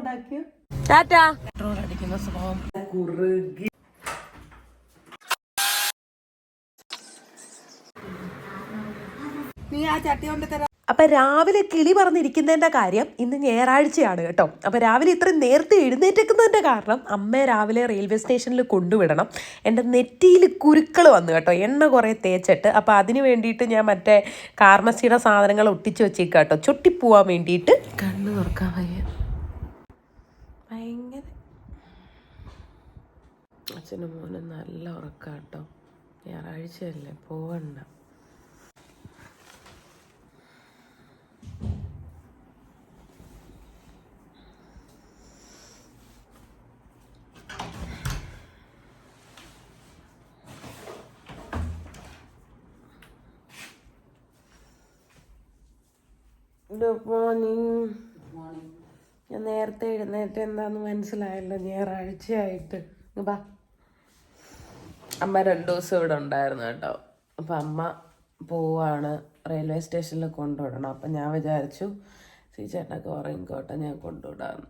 അപ്പം ഉണ്ടാക്കിയ പെട്രോൾ അടിക്കുന്ന സ്വഭാവം. കുറുകി നീ ആ ചട്ടി കൊണ്ട് തരാം. അപ്പൊ രാവിലെ കിളി പറഞ്ഞിരിക്കുന്നതിന്റെ കാര്യം ഇന്ന് ഞായറാഴ്ചയാണ് കേട്ടോ. അപ്പൊ രാവിലെ ഇത്രയും നേരത്തെ എഴുന്നേറ്റേക്കുന്നതിന്റെ കാരണം അമ്മ രാവിലെ റെയിൽവേ സ്റ്റേഷനിൽ കൊണ്ടുവിടണം. എന്റെ നെറ്റിയിൽ കുരുക്കൾ വന്നു കേട്ടോ. എണ്ണ കുറേ തേച്ചിട്ട്. അപ്പോൾ അതിന് വേണ്ടിയിട്ട് ഞാൻ മറ്റേ കാർമസിയുടെ സാധനങ്ങൾ ഒട്ടിച്ച് വെച്ചേക്കാം കേട്ടോ ചുട്ടിപ്പോവാൻ വേണ്ടിയിട്ട്. കണ്ണു തുറക്കാൻ വയ്യ ഭയങ്കര അച്ഛനും മോനും നല്ല ഉറക്കം കേട്ടോ ഞായറാഴ്ചയല്ലേ പോവണ്ട. ഗുഡ് മോർണിംഗ് ഞാൻ നേരത്തെ എഴുന്നേറ്റ് എന്താന്ന് മനസ്സിലായല്ലോ ഞായറാഴ്ചയായിട്ട്. ബാ. അമ്മ രണ്ടു ദിവസം ഇവിടെ ഉണ്ടായിരുന്നു കേട്ടോ. അപ്പം അമ്മ പോവാണ്. റെയിൽവേ സ്റ്റേഷനിൽ കൊണ്ടുവിടണം. അപ്പം ഞാൻ വിചാരിച്ചു സീ ചേട്ടനൊക്കെ ഉറങ്ങിക്കോട്ടെ ഞാൻ കൊണ്ടുവിടാന്ന്.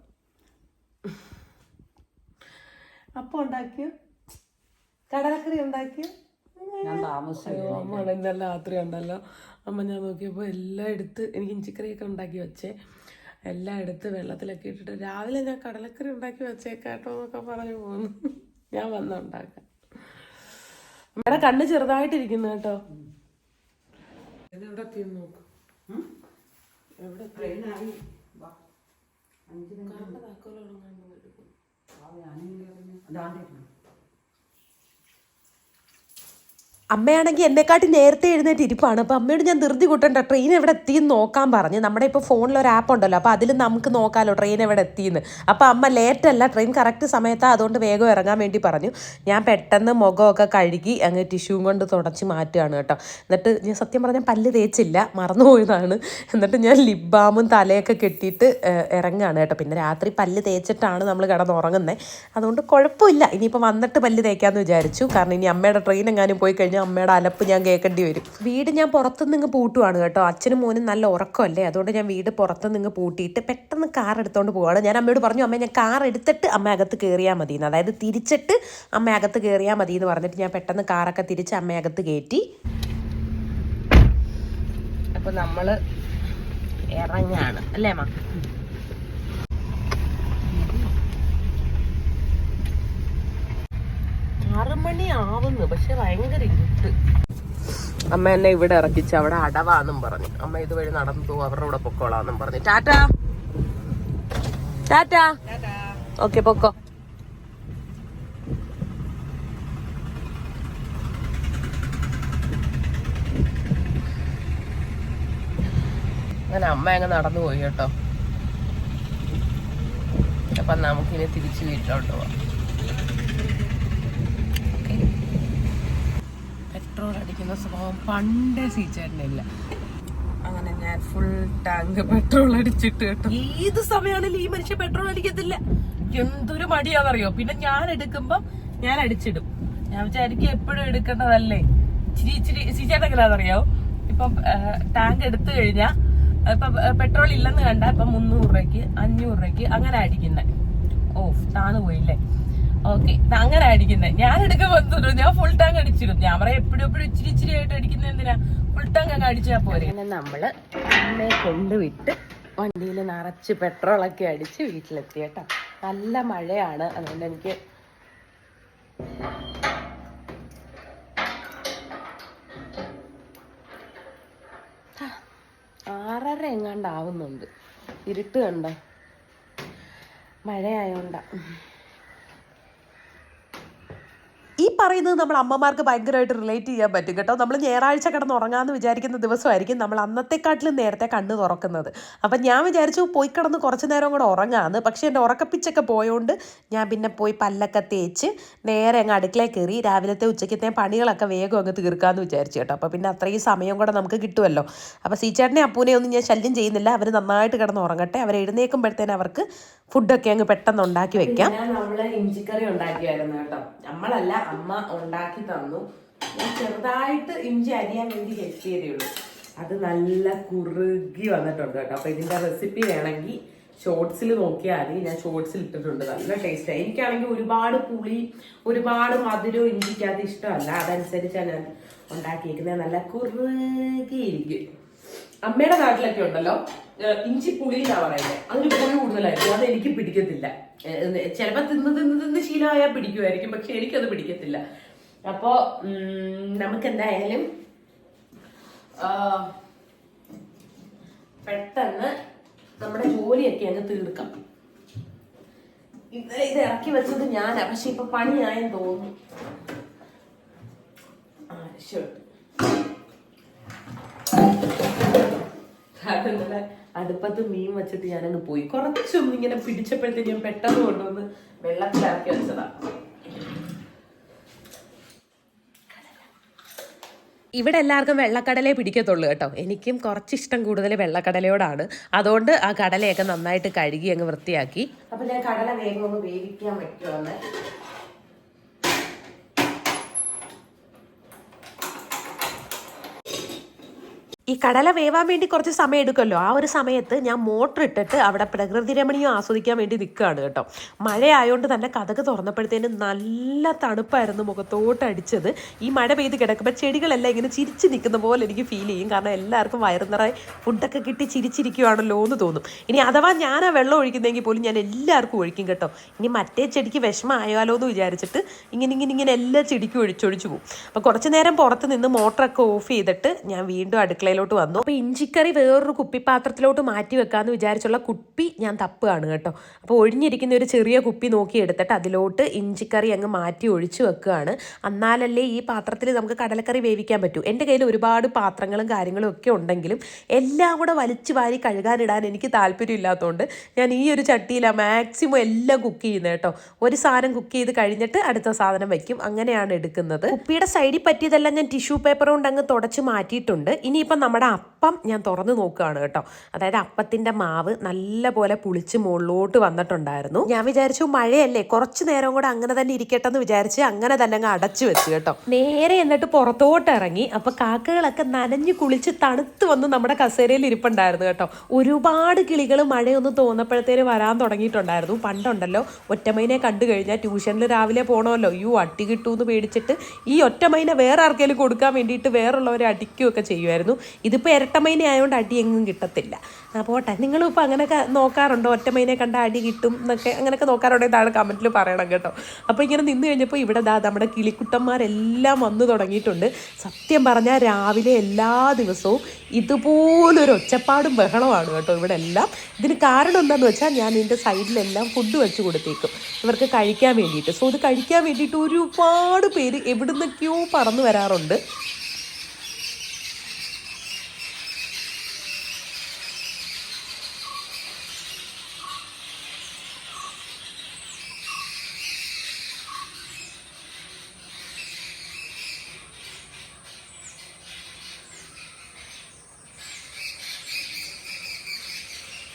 അപ്പം ഉണ്ടാക്കിയ? കടലക്കറി ഉണ്ടാക്കിയ? ഞാൻ താമസിച്ചു ഇന്നലെ രാത്രി ഉണ്ടല്ലോ. അമ്മ ഞാൻ നോക്കിയപ്പോൾ എല്ലാം എടുത്ത് എനിക്ക് ഇഞ്ചിക്കറിയൊക്കെ ഉണ്ടാക്കി വെച്ചേ. എല്ലാം എടുത്ത് വെള്ളത്തിലൊക്കെ ഇട്ടിട്ട് രാവിലെ ഞാൻ കടലക്കറി ഉണ്ടാക്കി വെച്ചേക്കാട്ടോ എന്നൊക്കെ പറഞ്ഞു പോന്നു. ഞാൻ വന്ന അമ്മയുടെ കണ്ണ് ചെറുതായിട്ടിരിക്കുന്നു കേട്ടോ. എവിടെ എത്തി നോക്കും എവിടെ ട്രെയിനായി വാ കാറിന്റെ താക്കോലാണ് കണ്ടു എടുക്കും അതാണ്ടിരുന്നു അമ്മയാണെങ്കിൽ എന്നെക്കാട്ടി നേരത്തെ എഴുന്നേറ്റ് ഇരിപ്പാണ്. അമ്മയോട് ഞാൻ ധൃതി കൂട്ടണ്ട. ട്രെയിൻ എവിടെ എത്തിയെന്ന് നോക്കാൻ പറഞ്ഞ്. നമ്മുടെ ഇപ്പോൾ ഫോണിൽ ഒരു ആപ്പ് ഉണ്ടല്ലോ. അപ്പോൾ അതിൽ നമുക്ക് നോക്കാമല്ലോ ട്രെയിൻ എവിടെ എത്തിയെന്ന്. അപ്പോൾ അമ്മ ലേറ്റല്ല ട്രെയിൻ കറക്റ്റ് സമയത്താണ് അതുകൊണ്ട് വേഗം ഇറങ്ങാൻ വേണ്ടി പറഞ്ഞു. ഞാൻ പെട്ടെന്ന് മുഖമൊക്കെ കഴുകി അങ്ങ് ടിഷ്യൂം കൊണ്ട് തുടച്ച് മാറ്റുകയാണ് കേട്ടോ. എന്നിട്ട് ഞാൻ സത്യം പറഞ്ഞാൽ പല്ല് തേച്ചില്ല. മറന്നുപോയതാണ്. എന്നിട്ട് ഞാൻ ലിപ് ബാമും തലയൊക്കെ കെട്ടിയിട്ട് ഇറങ്ങുകയാണ് കേട്ടോ. പിന്നെ രാത്രി പല്ല് തേച്ചിട്ടാണ് നമ്മൾ കിടന്നുറങ്ങുന്നത് അതുകൊണ്ട് കുഴപ്പമില്ല. ഇനിയിപ്പോൾ വന്നിട്ട് പല്ല് തേക്കാമെന്ന് വിചാരിച്ചു. കാരണം ഇനി അമ്മയുടെ ട്രെയിൻ എങ്ങാനും പോയി കഴിഞ്ഞാൽ അമ്മയുടെ അലപ്പ് ഞാൻ കേൾക്കേണ്ടി വരും. വീട് ഞാൻ പുറത്തുനിന്ന് പൂട്ടുവാണ് കേട്ടോ. അച്ഛനും മോനും നല്ല ഉറക്കമല്ലേ? അതുകൊണ്ട് ഞാൻ വീട് പുറത്തുനിന്ന് പൂട്ടിയിട്ട് പെട്ടെന്ന് കാർ എടുത്തോണ്ട് പോവാണ്. ഞാൻ അമ്മയോട് പറഞ്ഞു അമ്മ ഞാൻ കാർ എടുത്തിട്ട് അമ്മ അകത്ത് കയറിയാൽ മതി എന്ന് അതായത് തിരിച്ചിട്ട് അമ്മ അകത്ത് കയറിയാൽ മതി എന്ന് പറഞ്ഞിട്ട് ഞാൻ പെട്ടെന്ന് കാറൊക്കെ തിരിച്ച് അമ്മ അകത്ത് കയറ്റി അപ്പൊ നമ്മൾ ഇറങ്ങാണ്. അല്ലേ അമ്മ? ആവുന്നു പക്ഷെ ഭയങ്കര ഇരുട്ട്. അമ്മ എന്നെ ഇവിടെ ഇറക്കിച്ച് അവിടെ അടവാന്നും പറഞ്ഞു. അമ്മ ഇതുവഴി നടന്നു പോകും. അവരുടെ കൂടെ പൊക്കോളാന്നും പറഞ്ഞു. ടാറ്റാ? ടാറ്റാ? ഓക്കെ പൊക്കോ. അങ്ങനെ അമ്മ അങ്ങ് നടന്നു പോയി കേട്ടോ. അപ്പൊ നമുക്കിനെ തിരിച്ചു വീട്ടിലോട്ട് പോവാം. പെട്രോൾ അടിക്കുന്ന സ്വഭാവം പണ്ടേ സീച്ചേട്ടനില്ല. അങ്ങനെ ഞാൻ ഫുൾ ടാങ്ക് പെട്രോൾ അടിച്ചിട്ട് കേട്ടോ. ഏത് സമയമാണെങ്കിലും ഈ മനുഷ്യൻ പെട്രോൾ അടിക്കത്തില്ല എന്തൊരു മടിയാണെന്നറിയോ? പിന്നെ ഞാൻ എടുക്കുമ്പോ ഞാൻ അടിച്ചിടും. ഞാൻ വിചാരിക്കും എപ്പോഴും എടുക്കേണ്ടതല്ലേ? ഇച്ചിരി ഇച്ചിരി സീച്ചേട്ടെങ്കിലാണെന്നറിയോ ഇപ്പൊ ടാങ്ക് എടുത്തു കഴിഞ്ഞാ ഇപ്പൊ പെട്രോൾ ഇല്ലെന്ന് കണ്ട ഇപ്പൊ മുന്നൂറ് രൂപയ്ക്ക് അഞ്ഞൂറ് രൂപയ്ക്ക് അങ്ങനെ അടിക്കുന്നത് ഓ താന്ന് പോയില്ലേ ഓക്കെ അങ്ങനെ അടിക്കുന്നത് ഞാൻ എടുക്കുമ്പോൾ ഞാൻ ഫുൾ ടാങ്ക് അടിച്ചിടും. ഞാൻ പറയാം എപ്പോഴും എപ്പോഴും ഇച്ചിരി ഇച്ചിരി ആയിട്ട് അടിക്കുന്നത് എന്തിനാ? ഫുൾ ടാങ്ക് അങ്ങ് അടിച്ചാൽ പോരെ. അങ്ങനെ നമ്മൾ അമ്മയെ കൊണ്ടുവിട്ട് വണ്ടിയിൽ നിറച്ച് പെട്രോളൊക്കെ അടിച്ച് വീട്ടിലെത്തി കേട്ടോ. നല്ല മഴയാണ്. അതുകൊണ്ട് എനിക്ക് ആറര എങ്ങാണ്ടാവുന്നുണ്ട്. ഇരുട്ട് കണ്ടോ? മഴയായോണ്ടാ. ഈ പറയുന്നത് നമ്മൾ അമ്മമാർക്ക് ഭയങ്കരമായിട്ട് റിലേറ്റ് ചെയ്യാൻ പറ്റും കേട്ടോ. നമ്മൾ ഞായറാഴ്ച കിടന്ന് ഉറങ്ങാമെന്ന് വിചാരിക്കുന്ന ദിവസമായിരിക്കും നമ്മൾ അന്നത്തെക്കാട്ടിലും നേരത്തെ കണ്ണ് തുറക്കുന്നത്. അപ്പം ഞാൻ വിചാരിച്ചു പോയി കിടന്ന് കുറച്ച് നേരം കൂടെ ഉറങ്ങാമെന്ന് പക്ഷേ എന്റെ ഉറക്കപ്പിച്ചൊക്കെ പോയതുകൊണ്ട് ഞാൻ പിന്നെ പോയി പല്ലൊക്കെ തേച്ച് നേരെ അങ്ങ് അടുക്കളയിൽ കയറി രാവിലത്തെ ഉച്ചയ്ക്കത്തെ പണികളൊക്കെ വേഗം അങ്ങ് തീർക്കാമെന്ന് വിചാരിച്ചു കേട്ടോ. അപ്പോൾ പിന്നെ അത്രയും സമയം കൂടെ നമുക്ക് കിട്ടുമല്ലോ. അപ്പോൾ സീച്ചേട്ടനെ അപ്പൂനെ ഒന്നും ഞാൻ ശല്യം ചെയ്യുന്നില്ല. അവർ നന്നായിട്ട് കിടന്ന് ഉറങ്ങട്ടെ. അവർ എഴുന്നേൽക്കുമ്പോഴത്തേന് അവർക്ക് ഫുഡൊക്കെ അങ്ങ് പെട്ടെന്ന് ഉണ്ടാക്കി വെക്കാം. നമ്മൾ ഇഞ്ചിക്കറി ഉണ്ടാക്കിയായിരുന്നു കേട്ടോ. നമ്മളല്ല അമ്മ ഉണ്ടാക്കി തന്നു. ചെറുതായിട്ട് ഇഞ്ചി അരിയാൻ വേണ്ടി ഹെൽപ്പ് ചെയ്തേ ഉള്ളൂ. അത് നല്ല കുറുകി വന്നിട്ടുണ്ട് കേട്ടോ. അപ്പൊ ഇതിന്റെ റെസിപ്പി വേണമെങ്കിൽ ഷോർട്സിൽ നോക്കിയാൽ മതി. ഞാൻ ഷോർട്സിൽ ഇട്ടിട്ടുണ്ട്. നല്ല ടേസ്റ്റായി എനിക്കാണെങ്കിൽ ഒരുപാട് പുളി ഒരുപാട് മധുരവും ഇഞ്ചിക്കകത്ത് ഇഷ്ടമല്ല. അതനുസരിച്ചാണ് ഞാൻ ഉണ്ടാക്കിയിരിക്കുന്നത് നല്ല കുറുകിയിരിക്കും. അമ്മയുടെ നാട്ടിലൊക്കെ ഉണ്ടല്ലോ. ഇഞ്ചി പുളി എന്നാ പറയുന്നത് അതിന് പുളി കൂടുതലായിരിക്കും. അത് എനിക്ക് പിടിക്കത്തില്ല. ചിലപ്പോൾ ചിലപ്പോ തിന്ന് തിന്ന് തിന്ന് ശീലമായാൽ പിടിക്കുമായിരിക്കും പക്ഷെ എനിക്കത് പിടിക്കത്തില്ല. അപ്പോ നമുക്ക് എന്തായാലും പെട്ടെന്ന് നമ്മുടെ ജോലിയൊക്കെ അങ്ങ് തീർക്കാം. ഇന്നലെ ഇത് ഇറക്കി വെച്ചത് ഞാനാ. പക്ഷെ ഇപ്പൊ പണിയായെന്ന് തോന്നുന്നു. ഷർട്ട് കാരണം ഇന്നലെ അടുപ്പത്ത് മീൻ വെച്ചിട്ട് ഞാനങ്ങ് പോയി. കുറച്ചൊന്നും ഇങ്ങനെ പിടിച്ചപ്പോഴത്തേക്ക് ഞാൻ പെട്ടെന്ന് കൊണ്ടുവന്ന് വെള്ളത്തിലാക്കി വെച്ചതാ. ഇവിടെ എല്ലാവർക്കും വെള്ളക്കടലേ പിടിക്കത്തുള്ളൂ കേട്ടോ. എനിക്കും കുറച്ച് ഇഷ്ടം കൂടുതൽ വെള്ളക്കടലയോടാണ്. അതുകൊണ്ട് ആ കടലയൊക്കെ നന്നായിട്ട് കഴുകി അങ്ങ് വൃത്തിയാക്കി. അപ്പൊ ഞാൻ കടല വേഗം ഒന്ന് വേവിക്കാൻ പറ്റുമെന്ന് ഈ കടല വേവാൻ വേണ്ടി കുറച്ച് സമയം എടുക്കുമല്ലോ. ആ ഒരു സമയത്ത് ഞാൻ മോട്ടർ ഇട്ടിട്ട് അവിടെ പ്രകൃതി രമണീയം ആസ്വദിക്കാൻ വേണ്ടി നിൽക്കുകയാണ് കേട്ടോ. മഴ ആയതുകൊണ്ട് തന്നെ കഥക് തുറന്നപ്പോഴത്തേനും നല്ല തണുപ്പായിരുന്നു മുഖത്തോട്ട് അടിച്ചത്. ഈ മഴ പെയ്ത് കിടക്കുമ്പോൾ ചെടികളെല്ലാം ഇങ്ങനെ ചിരിച്ച് നിൽക്കുന്ന പോലെ എനിക്ക് ഫീൽ ചെയ്യും. കാരണം എല്ലാവർക്കും വയറു നിറയെ ഫുഡൊക്കെ കിട്ടി ചിരിച്ചിരിക്കുവാണല്ലോ എന്ന് തോന്നും. ഇനി അഥവാ ഞാൻ ആ വെള്ളം ഒഴിക്കുന്നെങ്കിൽ പോലും ഞാൻ എല്ലാവർക്കും ഒഴിക്കും കേട്ടോ. ഇനി മറ്റേ ചെടിക്ക് വിഷമമായാലോ എന്ന് വിചാരിച്ചിട്ട് ഇങ്ങനെ ഇങ്ങനെ ഇങ്ങനെ എല്ലാ ചെടിക്കും ഒഴിച്ചൊഴിച്ചു പോകും. അപ്പോൾ കുറച്ച് നേരം പുറത്ത് നിന്ന് മോട്ടറൊക്കെ ഓഫ് ചെയ്തിട്ട് ഞാൻ വീണ്ടും അടുക്കളയിലോട്ട് വന്നു. അപ്പോൾ ഇഞ്ചിക്കറി വേറൊരു കുപ്പിപ്പാത്രത്തിലോട്ട് മാറ്റി വെക്കാമെന്ന് വിചാരിച്ചുള്ള കുപ്പി ഞാൻ തപ്പുകയാണ് കേട്ടോ. അപ്പോൾ ഒഴിഞ്ഞിരിക്കുന്ന ഒരു ചെറിയ കുപ്പി നോക്കി എടുത്തിട്ട് അതിലോട്ട് ഇഞ്ചിക്കറി അങ്ങ് മാറ്റി ഒഴിച്ചു വെക്കുകയാണ്. എന്നാലല്ലേ ഈ പാത്രത്തിൽ നമുക്ക് കടലക്കറി വേവിക്കാൻ പറ്റൂ. എന്റെ കയ്യിൽ ഒരുപാട് പാത്രങ്ങളും കാര്യങ്ങളും ഒക്കെ ഉണ്ടെങ്കിലും എല്ലാം കൂടെ വലിച്ചു വാരി കഴുകാനിടാൻ എനിക്ക് താല്പര്യമില്ലാത്തതുകൊണ്ട് ഞാൻ ഈ ഒരു ചട്ടിയിലാണ് മാക്സിമം എല്ലാം കുക്ക് ചെയ്യുന്നത് കേട്ടോ. ഒരു സാധനം കുക്ക് ചെയ്ത് കഴിഞ്ഞിട്ട് അടുത്ത സാധനം വയ്ക്കും അങ്ങനെയാണ് എടുക്കുന്നത്. കുപ്പിയുടെ സൈഡിൽ പറ്റിയതെല്ലാം ഞാൻ ടിഷ്യൂ പേപ്പർ കൊണ്ട് അങ്ങ് തുടച്ച് മാറ്റിയിട്ടുണ്ട്. ഇനിയിപ്പം നമ്മുടെ അപ്പം ഞാൻ തുറന്ന് നോക്കുകയാണ് കേട്ടോ. അതായത് അപ്പത്തിന്റെ മാവ് നല്ല പോലെ പുളിച്ച് മുകളിലോട്ട് വന്നിട്ടുണ്ടായിരുന്നു. ഞാൻ വിചാരിച്ചു മഴയല്ലേ കുറച്ച് നേരം കൂടെ അങ്ങനെ തന്നെ ഇരിക്കട്ടെ എന്ന് വിചാരിച്ച് അങ്ങനെ തന്നെ അങ്ങ് അടച്ചു വെച്ചു കേട്ടോ. നേരെ എന്നിട്ട് പുറത്തോട്ട് ഇറങ്ങി അപ്പോൾ കാക്കകളൊക്കെ നനഞ്ഞു കുളിച്ച് തണുത്ത് വന്ന് നമ്മുടെ കസേരയിൽ ഇരിപ്പുണ്ടായിരുന്നു കേട്ടോ. ഒരുപാട് കിളികൾ മഴയൊന്നും തോന്നപ്പോഴത്തേന് വരാൻ തുടങ്ങിയിട്ടുണ്ടായിരുന്നു. പണ്ടുണ്ടല്ലോ ഒറ്റമൈനെ കണ്ടു കഴിഞ്ഞാൽ ട്യൂഷനിൽ രാവിലെ പോകണമല്ലോ യു അട്ടി കിട്ടൂന്ന് പേടിച്ചിട്ട് ഈ ഒറ്റമൈനെ വേറെ ആർക്കെങ്കിലും കൊടുക്കാൻ വേണ്ടിയിട്ട് വേറുള്ളവരെ അടിക്കുകയൊക്കെ ചെയ്യുമായിരുന്നു. ഇതിപ്പോൾ ഇരട്ടമൈന ആയതുകൊണ്ട് അടി എങ്ങും കിട്ടത്തില്ല. പോട്ടെ. നിങ്ങളും ഇപ്പോൾ അങ്ങനെയൊക്കെ നോക്കാറുണ്ടോ? ഒറ്റമൈനെ കണ്ട അടി കിട്ടും എന്നൊക്കെ അങ്ങനെയൊക്കെ നോക്കാറുണ്ടോ ഇതാണ് കമന്റിൽ പറയണം കേട്ടോ. അപ്പോൾ ഇങ്ങനെ നിന്ന് കഴിഞ്ഞപ്പോൾ ഇവിടെ ദാ നമ്മുടെ കിളിക്കുട്ടന്മാരെല്ലാം വന്നു തുടങ്ങിയിട്ടുണ്ട്. സത്യം പറഞ്ഞാൽ രാവിലെ എല്ലാ ദിവസവും ഇതുപോലൊരു ഒച്ചപ്പാടും ബഹളമാണ് കേട്ടോ ഇവിടെ എല്ലാം. ഇതിന് കാരണം എന്താണെന്ന് വെച്ചാൽ ഞാൻ ഇതിന്റെ സൈഡിലെല്ലാം ഫുഡ് വെച്ച് കൊടുത്തേക്കും. ഇവർക്ക് കഴിക്കാൻ വേണ്ടിയിട്ട്. സോ ഇത് കഴിക്കാൻ വേണ്ടിയിട്ട് ഒരുപാട് പേര് എവിടുന്നൊക്കെയോ പറന്നു വരാറുണ്ട്.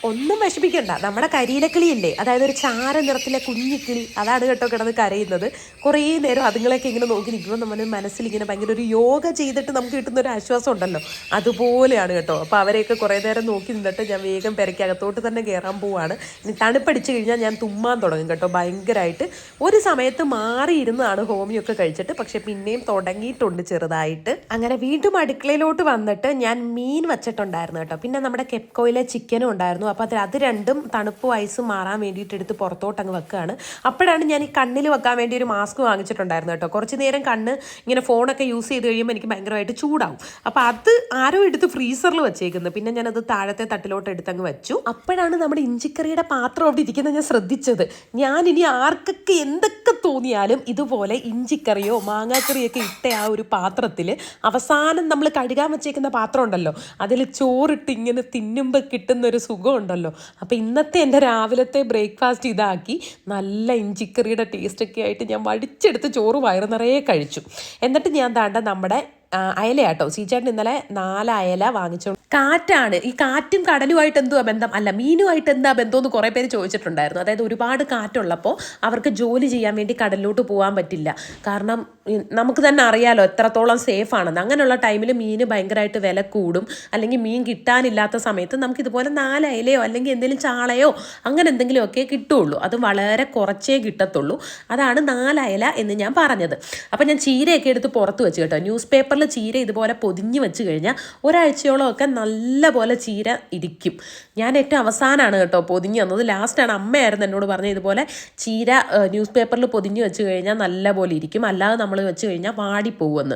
ഒന്നും വിഷമിക്കണ്ട. നമ്മുടെ കരിയിലക്കിളിയില്ലേ? അതായത് ഒരു ചാര നിറത്തിലെ കുഞ്ഞിക്കിളി. അതാണ് കേട്ടോ കിടന്ന് കരയുന്നത്. കുറേ നേരം അതുങ്ങളൊക്കെ ഇങ്ങനെ നോക്കി നിൽക്കുമ്പോൾ നമ്മുടെ മനസ്സിൽ ഇങ്ങനെ ഭയങ്കര ഒരു യോഗ ചെയ്തിട്ട് നമുക്ക് കിട്ടുന്ന ഒരു ആശ്വാസം ഉണ്ടല്ലോ. അതുപോലെയാണ് കേട്ടോ. അപ്പോൾ അവരെയൊക്കെ കുറേ നേരം നോക്കി നിന്നിട്ട് ഞാൻ വേഗം പെരയ്ക്കകത്തോട്ട് തന്നെ കയറാൻ പോവാണ്. ഇനി തണുപ്പടിച്ച് കഴിഞ്ഞാൽ ഞാൻ തുമ്മാൻ തുടങ്ങും കേട്ടോ. ഭയങ്കരമായിട്ട് ഒരു സമയത്ത് മാറിയിരുന്നാണ് ഹോമിയൊക്കെ കഴിച്ചിട്ട്. പക്ഷേ പിന്നെയും തുടങ്ങിയിട്ടുണ്ട് ചെറുതായിട്ട്. അങ്ങനെ വീണ്ടും അടുക്കളയിലോട്ട് വന്നിട്ട് ഞാൻ മീൻ വച്ചിട്ടുണ്ടായിരുന്നു കേട്ടോ. പിന്നെ നമ്മുടെ കെപ്കോയിലെ ചിക്കനും ഉണ്ടായിരുന്നു. അപ്പോൾ അതിൽ അത് രണ്ടും തണുപ്പ് വയസ്സ് മാറാൻ വേണ്ടിയിട്ട് എടുത്ത് പുറത്തോട്ട് അങ്ങ് വെക്കുകയാണ് അപ്പോഴാണ് ഞാൻ ഈ കണ്ണിൽ വെക്കാൻ വേണ്ടി ഒരു മാസ്ക് വാങ്ങിച്ചിട്ടുണ്ടായിരുന്നു കേട്ടോ. കുറച്ച് നേരം കണ്ണ് ഇങ്ങനെ ഫോണൊക്കെ യൂസ് ചെയ്ത് കഴിയുമ്പോൾ എനിക്ക് ഭയങ്കരമായിട്ട് ചൂടാവും. അപ്പോൾ അത് ആരോ എടുത്ത് ഫ്രീസറിൽ വെച്ചേക്കുന്നത് പിന്നെ ഞാനത് താഴത്തെ തട്ടിലോട്ട് എടുത്ത് അങ്ങ് വെച്ചു. അപ്പോഴാണ് നമ്മുടെ ഇഞ്ചിക്കറിയുടെ പാത്രം അവിടെ ഇരിക്കുന്നത് ഞാൻ ശ്രദ്ധിച്ചത്. ഞാൻ ഇനി ആർക്കൊക്കെ എന്തൊക്കെ തോന്നിയാലും ഇതുപോലെ ഇഞ്ചിക്കറിയോ മാങ്ങാക്കറിയൊക്കെ ഇട്ട ആ ഒരു പാത്രത്തിൽ അവസാനം നമ്മൾ കഴുകാൻ വെച്ചേക്കുന്ന പാത്രം ഉണ്ടല്ലോ. അതിൽ ചോറിട്ട് ഇങ്ങനെ തിന്നുമ്പോൾ കിട്ടുന്ന ഒരു സുഖം ഉണ്ടല്ലോ. അപ്പോൾ ഇന്നത്തെ എന്റെ രാവിലത്തെ ബ്രേക്ക്ഫാസ്റ്റ് ഇതാക്കി നല്ല ഇഞ്ചിക്കറിയുടെ ടേസ്റ്റൊക്കെ ആയിട്ട് ഞാൻ വടിച്ചെടുത്ത് ചോറ് വയറ് നിറയെ കഴിച്ചു. എന്നിട്ട് ഞാൻ താണ്ട നമ്മുടെ അയലയാട്ടോ. സീച്ചേട്ടൻ ഇന്നലെ നാല് അയല വാങ്ങിച്ചു കാറ്റാണ്. ഈ കാറ്റും കടലുമായിട്ട് എന്തുവാ ബന്ധം? അല്ല മീനുമായിട്ട് എന്താ ബന്ധം എന്ന് കുറേ പേര് ചോദിച്ചിട്ടുണ്ടായിരുന്നു. അതായത് ഒരുപാട് കാറ്റുള്ളപ്പോൾ അവർക്ക് ജോലി ചെയ്യാൻ വേണ്ടി കടലിലോട്ട് പോകാൻ പറ്റില്ല. കാരണം നമുക്ക് തന്നെ അറിയാലോ എത്രത്തോളം സേഫ് ആണെന്ന് അങ്ങനെയുള്ള ടൈമിൽ മീന് ഭയങ്കരമായിട്ട് വില കൂടും. അല്ലെങ്കിൽ മീൻ കിട്ടാനില്ലാത്ത സമയത്ത് നമുക്ക് ഇതുപോലെ നാല് അയലയോ അല്ലെങ്കിൽ എന്തെങ്കിലും ചാളയോ അങ്ങനെ എന്തെങ്കിലുമൊക്കെ കിട്ടുള്ളൂ. അത് വളരെ കുറച്ചേ കിട്ടത്തുള്ളൂ. അതാണ് നാലയല എന്ന് ഞാൻ പറഞ്ഞത്. അപ്പം ഞാൻ ചീരയൊക്കെ എടുത്ത് പുറത്ത് വെച്ച് കേട്ടോ. ന്യൂസ് പേപ്പറിൽ ചീര ഇതുപോലെ പൊതിഞ്ഞ് വെച്ച് കഴിഞ്ഞാൽ ഒരാഴ്ചയോളം ഒക്കെ നല്ല പോലെ ചീര ഇരിക്കും ഞാൻ ഏറ്റവും അവസാനമാണ് കേട്ടോ പൊതിഞ്ഞ് തന്നത് ലാസ്റ്റാണ് അമ്മയായിരുന്നു എന്നോട് പറഞ്ഞത് ഇതുപോലെ ചീര ന്യൂസ് പേപ്പറിൽ പൊതിഞ്ഞ് വെച്ച് കഴിഞ്ഞാൽ നല്ല പോലെ ഇരിക്കും. അല്ലാതെ നമ്മൾ വെച്ച് കഴിഞ്ഞാൽ വാടിപ്പോകുമെന്ന്.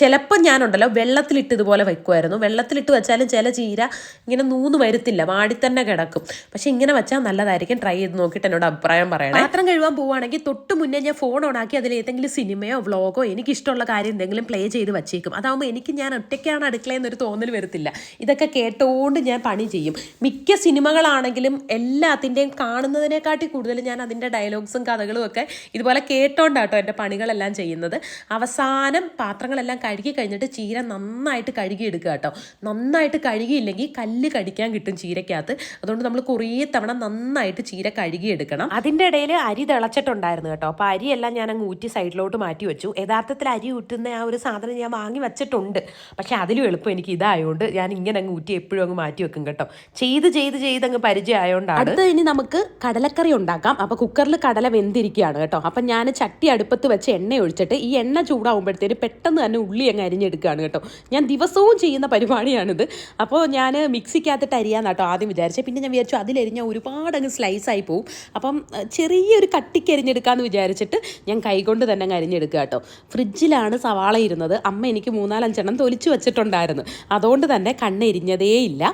ചിലപ്പോൾ ഞാനുണ്ടല്ലോ വെള്ളത്തിലിട്ട് ഇതുപോലെ വെക്കുമായിരുന്നു. വെള്ളത്തിലിട്ട് വെച്ചാലും ചില ചീര ഇങ്ങനെ നൂന്ന് വരുത്തില്ല വാടി തന്നെ കിടക്കും. പക്ഷെ ഇങ്ങനെ വെച്ചാൽ നല്ലതായിരിക്കും. ട്രൈ ചെയ്ത് നോക്കിയിട്ട് എന്നോട് അഭിപ്രായം പറയണം. പാത്രം കഴുകാൻ പോവുകയാണെങ്കിൽ തൊട്ട് മുന്നേ ഞാൻ ഫോൺ ഓണാക്കി അതിൽ ഏതെങ്കിലും സിനിമയോ വ്ലോഗോ എനിക്കിഷ്ടമുള്ള കാര്യം എന്തെങ്കിലും പ്ലേ ചെയ്ത് വെച്ചേക്കും അതാകുമ്പോൾ എനിക്ക് ഞാൻ ഒറ്റയ്ക്കാണ് അടുക്കളയെന്നൊരു തോന്നൽ വരത്തില്ല. ഇതൊക്കെ കേട്ടുകൊണ്ട് ഞാൻ പണി ചെയ്യും. മിക്ക സിനിമകളാണെങ്കിലും എല്ലാത്തിന്റെയും കാണുന്നതിനെക്കാട്ടി കൂടുതൽ ഞാൻ അതിന്റെ ഡയലോഗ്സും കഥകളും ഒക്കെ ഇതുപോലെ കേട്ടോണ്ടാട്ടോ എന്റെ പണികളെല്ലാം ചെയ്യുന്നത്. അവസാനം പാത്രങ്ങളെല്ലാം കഴുകി കഴിഞ്ഞിട്ട് ചീര നന്നായിട്ട് കഴുകിയെടുക്കുക കേട്ടോ നന്നായിട്ട് കഴുകിയില്ലെങ്കിൽ കല്ല് കടിക്കാൻ കിട്ടും ചീരക്കകത്ത് അതുകൊണ്ട് നമ്മൾ കുറേ തവണ നന്നായിട്ട് ചീര കഴുകിയെടുക്കണം. അതിന്റെ ഇടയിൽ അരി തിളച്ചിട്ടുണ്ടായിരുന്നു കേട്ടോ. അപ്പോൾ അരിയെല്ലാം ഞാൻ അങ്ങ് ഊറ്റി സൈഡിലോട്ട് മാറ്റി വെച്ചു. യഥാർത്ഥത്തിൽ അരി ഊറ്റുന്ന ആ ഒരു സാധനം ഞാൻ വാങ്ങി വെച്ചിട്ടുണ്ട്. പക്ഷേ അതിലും എളുപ്പം എനിക്ക് ഇതായതുകൊണ്ട് ഞാൻ ഇങ്ങനെ അങ്ങ് ഊറ്റി എപ്പോഴും അങ്ങ് മാറ്റി വെക്കും കേട്ടോ. ചെയ്ത് ചെയ്ത് ചെയ്ത് അങ്ങ് പരിചയം ആയതുകൊണ്ടാണ് അടുത്ത ഇനി നമുക്ക് കടലക്കറി ഉണ്ടാക്കാം. അപ്പോൾ കുക്കറിൽ കടല വെന്തിരിക്കുകയാണ് കേട്ടോ. അപ്പം ഞാൻ ചട്ടി അടുപ്പത്ത് വെച്ച് എണ്ണ ഒഴിച്ചിട്ട് ഈ എണ്ണ ചൂടാകുമ്പോഴത്തേന് പെട്ടെന്ന് തന്നെ ഉള്ളി അങ്ങ് അരിഞ്ഞെടുക്കുകയാണ് കേട്ടോ. ഞാൻ ദിവസവും ചെയ്യുന്ന പരിപാടിയാണിത്. അപ്പോൾ ഞാൻ മിക്സിക്കകത്തിട്ട് അരിയാന്ന് കേട്ടോ ആദ്യം വിചാരിച്ചത് പിന്നെ ഞാൻ വിചാരിച്ചു അതിലരിഞ്ഞ ഒരുപാട് അങ്ങ് സ്ലൈസ് ആയി പോകും അപ്പം ചെറിയൊരു കട്ടിക്ക് അരിഞ്ഞെടുക്കാമെന്ന് വിചാരിച്ചിട്ട് ഞാൻ കൈകൊണ്ട് തന്നെ അങ്ങ് അരിഞ്ഞെടുക്കുക കേട്ടോ. ഫ്രിഡ്ജിലാണ് സവാള ഇരുന്നത്. അമ്മ എനിക്ക് മൂന്നാലഞ്ചെണ്ണം തൊലിച്ചു വെച്ചിട്ടുണ്ടായിരുന്നു. അതുകൊണ്ട് തന്നെ കണ്ണെരിഞ്ഞതേയില്ല.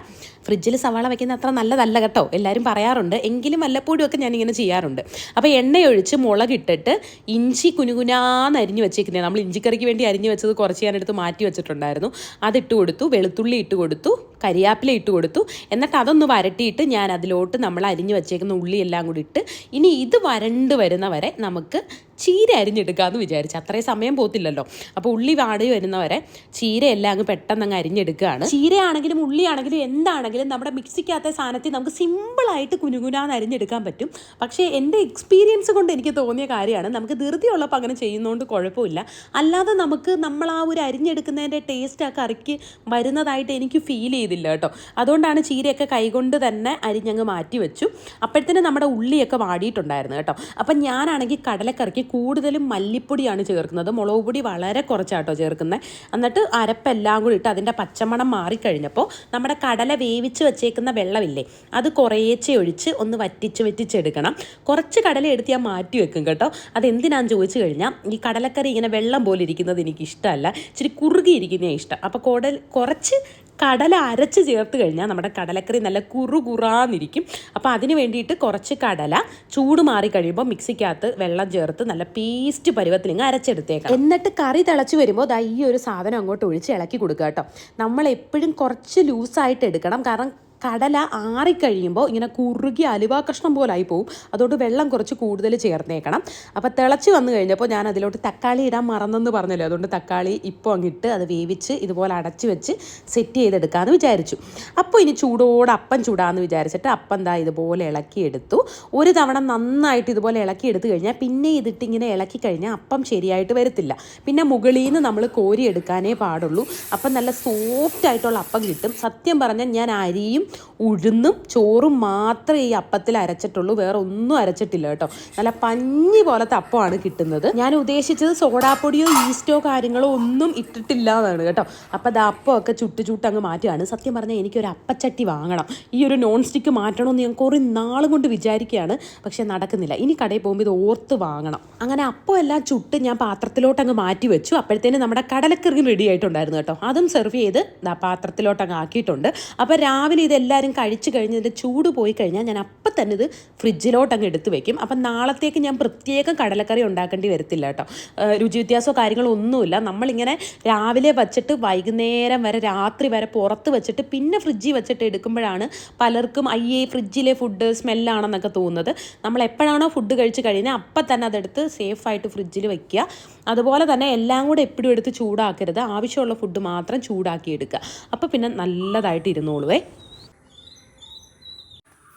ഫ്രിഡ്ജിൽ സവാള വയ്ക്കുന്നത് അത്ര നല്ലതല്ല കേട്ടോ. എല്ലാവരും പറയാറുണ്ട്. എങ്കിലും വല്ലപ്പോഴും ഒക്കെ ഞാനിങ്ങനെ ചെയ്യാറുണ്ട്. അപ്പോൾ എണ്ണയൊഴിച്ച് മുളകിട്ടിട്ട് ഇഞ്ചി കുനുകുനാന്ന് അരിഞ്ഞ് വെച്ചേക്കുന്നത്. നമ്മൾ ഇഞ്ചിക്കറിക്ക് വേണ്ടി അരിഞ്ഞ് വെച്ചത് കുറച്ച് ഞാൻ എടുത്ത് മാറ്റി വെച്ചിട്ടുണ്ടായിരുന്നു. അതിട്ട് കൊടുത്തു വെളുത്തുള്ളി ഇട്ട് കൊടുത്തു കരിയാപ്പില ഇട്ട് കൊടുത്തു. എന്നിട്ട് അതൊന്ന് വരട്ടിയിട്ട് ഞാൻ അതിലോട്ട് നമ്മൾ അരിഞ്ഞ് വെച്ചേക്കുന്ന ഉള്ളി എല്ലാം കൂടി ഇട്ട് ഇനി ഇത് വരണ്ട് വരുന്ന വരെ നമുക്ക് ചീര അരിഞ്ഞെടുക്കാമെന്ന് വിചാരിച്ചു. അത്രയും സമയം പോത്തില്ലല്ലോ. അപ്പോൾ ഉള്ളി വാടി വരുന്നവരെ ചീര എല്ലാം അങ്ങ് പെട്ടെന്ന് അങ്ങ് അരിഞ്ഞെടുക്കുകയാണ്. ചീരയാണെങ്കിലും ഉള്ളിയാണെങ്കിലും എന്താണെങ്കിലും നമ്മുടെ മിക്സിക്കകത്തെ സാധനത്തിൽ നമുക്ക് സിമ്പിളായിട്ട് കുനുകുനാന്ന് അരിഞ്ഞെടുക്കാൻ പറ്റും. പക്ഷേ എന്റെ എക്സ്പീരിയൻസ് കൊണ്ട് എനിക്ക് തോന്നിയ കാര്യമാണ് നമുക്ക് ധൃതിയുള്ളപ്പോൾ അങ്ങനെ ചെയ്യുന്നതുകൊണ്ട് കുഴപ്പമില്ല. അല്ലാതെ നമുക്ക് നമ്മൾ ആ ഒരു അരിഞ്ഞെടുക്കുന്നതിന്റെ ടേസ്റ്റ് ആ കറിക്ക് വരുന്നതായിട്ട് എനിക്ക് ഫീൽ ചെയ്തില്ല കേട്ടോ. അതുകൊണ്ടാണ് ചീരയൊക്കെ കൈകൊണ്ട് തന്നെ അരിഞ്ഞങ്ങ് മാറ്റി വെച്ചു. അപ്പോഴത്തേനും നമ്മുടെ ഉള്ളിയൊക്കെ വാടിയിട്ടുണ്ടായിരുന്നു കേട്ടോ. അപ്പം ഞാനാണെങ്കിൽ കടലക്കറിക്ക് കൂടുതലും മല്ലിപ്പൊടിയാണ് ചേർക്കുന്നത്. മുളക് പൊടി വളരെ കുറച്ചാട്ടോ ചേർക്കുന്നത്. എന്നിട്ട് അരപ്പെല്ലാം കൂടി ഇട്ട് അതിന്റെ പച്ചമണം മാറിക്കഴിഞ്ഞപ്പോൾ നമ്മുടെ കടല വേവിച്ച് വെച്ചേക്കുന്ന വെള്ളമില്ലേ അത് കുറേച്ചെ ഒഴിച്ച് ഒന്ന് വറ്റിച്ച് വറ്റിച്ചെടുക്കണം. കുറച്ച് കടല എടുത്ത് ഞാൻ മാറ്റി വെക്കും കേട്ടോ. അതെന്തിനാന്ന് ചോദിച്ചു കഴിഞ്ഞാൽ ഈ കടലക്കറി ഇങ്ങനെ വെള്ളം പോലെ ഇരിക്കുന്നത് എനിക്ക് ഇഷ്ടമല്ല ഇച്ചിരി കുറുകിയിരിക്കുന്നതാണ് ഇഷ്ടം. അപ്പോൾ കുടൽ കുറച്ച് കടല അരച്ച് ചേർത്ത് കഴിഞ്ഞാൽ നമ്മുടെ കടലക്കറി നല്ല കുറു കുറാന്നിരിക്കും അപ്പോൾ അതിന് വേണ്ടിയിട്ട് കുറച്ച് കടല ചൂട് മാറി കഴിയുമ്പോൾ മിക്സിക്കകത്ത് വെള്ളം ചേർത്ത് നല്ല പേസ്റ്റ് പരുവത്തിൽ ഇങ്ങ് അരച്ചെടുത്തേക്കാം എന്നിട്ട് കറി തിളച്ച് വരുമ്പോൾ ദാ ഈ ഒരു സാധനം അങ്ങോട്ട് ഒഴിച്ച് ഇളക്കി കൊടുക്കുക കേട്ടോ. നമ്മൾ എപ്പോഴും കുറച്ച് ലൂസായിട്ട് എടുക്കണം. കാരണം കടല ആറിക്കഴിയുമ്പോൾ ഇങ്ങനെ കുറുകി അലുവ പോലെ ആയി പോവും. അതുകൊണ്ട് വെള്ളം കുറച്ച് കൂടുതൽ ചേർന്നേക്കണം. അപ്പോൾ തിളച്ച് വന്നു കഴിഞ്ഞപ്പോൾ ഞാൻ അതിലോട്ട് തക്കാളി ഇടാൻ മറന്നെന്ന് പറഞ്ഞല്ലോ. അതുകൊണ്ട് തക്കാളി ഇപ്പോൾ അങ്ങിട്ട് അത് വേവിച്ച് ഇതുപോലെ അടച്ചു വെച്ച് സെറ്റ് ചെയ്തെടുക്കാമെന്ന് വിചാരിച്ചു. അപ്പോൾ ഇനി ചൂടോടെ അപ്പം ചൂടാന്ന് വിചാരിച്ചിട്ട് അപ്പം ദാ ഇതുപോലെ ഇളക്കിയെടുത്തു ഒരു തവണ നന്നായിട്ട് ഇതുപോലെ ഇളക്കിയെടുത്ത് കഴിഞ്ഞാൽ പിന്നെ ഇതിട്ട് ഇങ്ങനെ ഇളക്കി കഴിഞ്ഞാൽ അപ്പം ശരിയായിട്ട് വരത്തില്ല. പിന്നെ മുകളിൽ നിന്ന് നമ്മൾ കോരിയെടുക്കാനേ പാടുള്ളൂ. അപ്പം നല്ല സോഫ്റ്റ് ആയിട്ടുള്ള അപ്പം കിട്ടും. സത്യം പറഞ്ഞാൽ ഞാൻ അരിയും ഉഴുന്നും ചോറും മാത്രമേ ഈ അപ്പത്തിൽ അരച്ചിട്ടുള്ളൂ. വേറെ ഒന്നും അരച്ചിട്ടില്ല കേട്ടോ. നല്ല പഞ്ഞി പോലത്തെ അപ്പമാണ് കിട്ടുന്നത്. ഞാൻ ഉദ്ദേശിച്ചത് സോഡാപ്പൊടിയോ ഈസ്റ്റോ കാര്യങ്ങളോ ഒന്നും ഇട്ടിട്ടില്ല എന്നാണ് കേട്ടോ. അപ്പോൾ അത് അപ്പമൊക്കെ ചുട്ട് ചുട്ട് അങ്ങ് മാറ്റുകയാണ്. സത്യം പറഞ്ഞാൽ എനിക്കൊരു അപ്പച്ചട്ടി വാങ്ങണം. ഈ ഒരു നോൺ സ്റ്റിക്ക് മാറ്റണമെന്ന് ഞാൻ കുറേ നാളും കൊണ്ട് വിചാരിക്കുകയാണ്. പക്ഷേ നടക്കുന്നില്ല. ഇനി കടയിൽ പോകുമ്പോൾ ഇത് ഓർത്ത് വാങ്ങണം. അങ്ങനെ അപ്പം എല്ലാം ചുട്ട് ഞാൻ പാത്രത്തിലോട്ട് അങ്ങ് മാറ്റി വെച്ചു. അപ്പോഴത്തേന് നമ്മുടെ കടലക്കറി റെഡി ആയിട്ടുണ്ടായിരുന്നു കേട്ടോ. അതും സെർവ് ചെയ്ത് പാത്രത്തിലോട്ട് അങ്ങ് ആക്കിയിട്ടുണ്ട്. അപ്പോൾ രാവിലെ ഇത് ഇതെല്ലാവരും കഴിച്ചു കഴിഞ്ഞ് ഇതിന്റെ ചൂട് പോയി കഴിഞ്ഞാൽ ഞാൻ അപ്പം തന്നെ ഇത് ഫ്രിഡ്ജിലോട്ട് അങ്ങ് എടുത്ത് വെക്കും. അപ്പം നാളത്തേക്ക് ഞാൻ പ്രത്യേകം കടലക്കറി ഉണ്ടാക്കേണ്ടി വരത്തില്ല കേട്ടോ. രുചി വ്യത്യാസമോ കാര്യങ്ങളോ ഒന്നുമില്ല. നമ്മളിങ്ങനെ രാവിലെ വച്ചിട്ട് വൈകുന്നേരം വരെ രാത്രി വരെ പുറത്ത് വെച്ചിട്ട് പിന്നെ ഫ്രിഡ്ജിൽ വെച്ചിട്ട് എടുക്കുമ്പോഴാണ് പലർക്കും അയ്യേ ഫ്രിഡ്ജിലെ ഫുഡ് സ്മെല്ലാണെന്നൊക്കെ തോന്നുന്നത്. നമ്മൾ എപ്പോഴാണോ ഫുഡ് കഴിച്ച് കഴിഞ്ഞാൽ അപ്പം തന്നെ അതെടുത്ത് സേഫായിട്ട് ഫ്രിഡ്ജിൽ വയ്ക്കുക അതുപോലെ തന്നെ എല്ലാം കൂടെ എപ്പോഴും എടുത്ത് ചൂടാക്കരുത്. ആവശ്യമുള്ള ഫുഡ് മാത്രം ചൂടാക്കി എടുക്കുക. അപ്പോൾ പിന്നെ നല്ലതായിട്ട് ഇരുന്നോളുവേ.